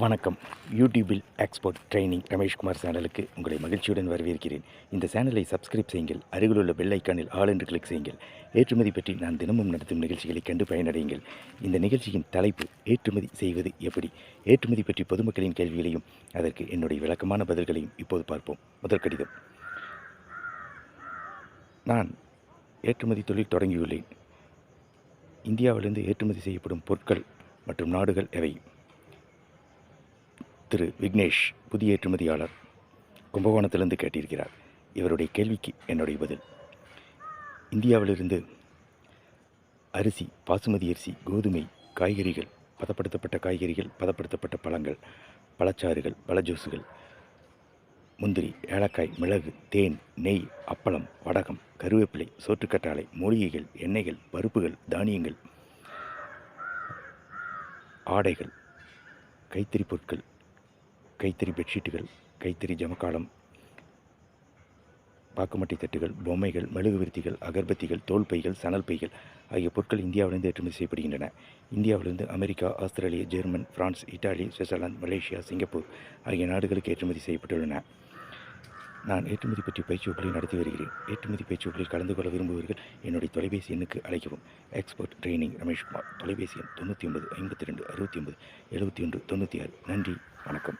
வணக்கம். யூடியூபில் export training Rameshkumar சேனலுக்கு உங்களை மகிழ்ச்சியுடன் வரவேற்கிறேன். இந்த சேனலை சப்ஸ்கிரைப் செய்யுங்கள். அருகிலுள்ள பெல் ஐக்கானில் ஆல் என்று கிளிக் செய்யுங்கள். ஏற்றுமதி பற்றி நான் தினமும் நடத்தும் நிகழ்ச்சிகளை கண்டு பயனடையுங்கள். இந்த நிகழ்ச்சியின் தலைப்பு ஏற்றுமதி செய்வது எப்படி? ஏற்றுமதி பற்றி பொதுமக்களின் கேள்விகளையும் அதற்கு என்னுடைய விளக்கமான பதில்களையும் இப்போது பார்ப்போம். முதல் கடிதம். நான் ஏற்றுமதி தொழில் தொடங்கியுள்ளேன். இந்தியாவிலிருந்து ஏற்றுமதி செய்யப்படும் பொருட்கள் மற்றும் நாடுகள் எவை? திரு விக்னேஷ் புதிய ஏற்றுமதியாளர். கும்பகோணத்திலிருந்து கேட்டிருக்கிறார். இவருடைய கேள்விக்கு என்னுடைய பதில். இந்தியாவிலிருந்து அரிசி பாசுமதி அரிசி கோதுமை காய்கறிகள் பதப்படுத்தப்பட்ட காய்கறிகள் பதப்படுத்தப்பட்ட பழங்கள் பழச்சாறுகள் பழ ஜூஸுகள் முந்திரி ஏலக்காய் மிளகு தேன் நெய் அப்பளம் வடகம் கருவேப்பிலை சோற்றுக்கற்றாழை மூலிகைகள் எண்ணெய்கள் பருப்புகள் தானியங்கள் ஆடைகள் கைத்தறி பொருட்கள் கைத்தறி பெட்ஷீட்டுகள் கைத்தறி ஜமக்காலம் பாக்குமட்டை தட்டுகள் பொம்மைகள் மெழுகுவர்த்திகள் அகர்பத்திகள் தோல் பைகள் சணல் பைகள் ஆகிய பொருட்கள் இந்தியாவிலிருந்து ஏற்றுமதி செய்யப்படுகின்றன. இந்தியாவிலிருந்து America Australia German France Italy Switzerland Malaysia Singapore ஆகிய நாடுகளுக்கு ஏற்றுமதி செய்யப்பட்டுள்ளன. நான் ஏற்றுமதி பற்றி பயிற்சி வகுப்புகளை நடத்தி வருகிறேன். ஏற்றுமதி பயிற்சி வகுப்புகளில் கலந்து கொள்ள விரும்புபவர்கள் என்னுடைய தொலைபேசி எண்ணுக்கு அழைக்கவும். Expert training Rameshkumar. தொலைபேசி எண் தொண்ணூற்றி ஒன்பது ஐம்பத்தி ரெண்டு அறுபத்தி ஒன்பது எழுபத்தி ஒன்று தொண்ணூற்றி ஆறு. நன்றி. வணக்கம்.